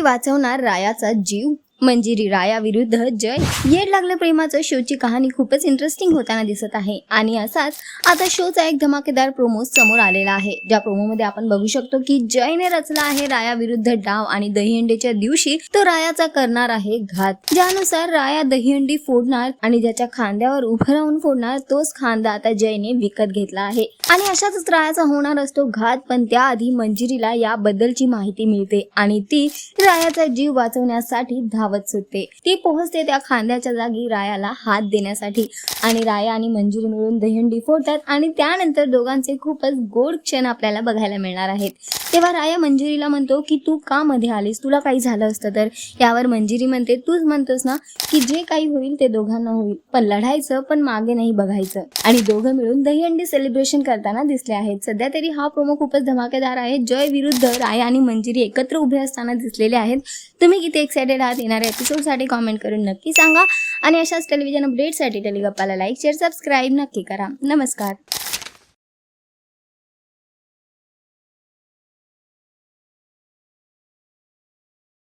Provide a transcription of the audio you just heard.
वाचवणार रायाचा जीव मंजिरी राया विरुद्ध जय. येड लागलं प्रेमाचं शोची कहाणी खूपच इंटरेस्टिंग होताना दिसत आहे. आणि असाच आता शोचा एक धमाकेदार प्रोमो समोर आलेला आहे. ज्या प्रोमोमध्ये आपण बघू शकतो की जयने रचला आहे राया विरुद्ध डाव आणि दहीहंडीच्या दिवशी तो रायाचा करणार आहे घात. ज्यानुसार राया दहीहंडी फोडणार आणि ज्याच्या खांद्यावर उभं राहून फोडणार तोच खांदा आता जयने विकत घेतला आहे. आणि अशाच रायाचा होणार असतो घात पण त्याआधी मंजिरीला याबद्दलची माहिती मिळते आणि ती रायाचा जीव वाचवण्यासाठी धाव धावत सुटते. ती पोहोचते त्या खांद्याच्या जागी रायाला हात देण्यासाठी. आणि राया आणि मंजिरी मिळून दहीहंडी फोडतात आणि त्यानंतर दोघांचे खूपच गोड क्षण आपल्याला बघायला मिळणार आहेत. तेव्हा राया मंजिरीला म्हणतो की तू का मध्ये आलीस? तुला काही झालं असतं तर? यावर मंजिरी म्हणते तूच म्हणतोस ना की जे काही होईल ते दोघांना होईल. पण लढायचं पण मागे नाही बघायचं. आणि दोघं मिळून दहीहंडी सेलिब्रेशन करताना दिसले आहेत. सध्या तरी हा प्रोमो खूपच धमाकेदार आहे. जय विरुद्ध राया आणि मंजिरी एकत्र उभे असताना दिसलेले आहेत. तुम्ही किती एक्सायटेड आहात? येणाऱ्या एपिसोडसाठी कॉमेंट करून नक्की सांगा. आणि अशाच टेलिव्हिजन अपडेटसाठी टेलिगप्पाला लाईक शेअर सबस्क्राईब नक्की करा. नमस्कार.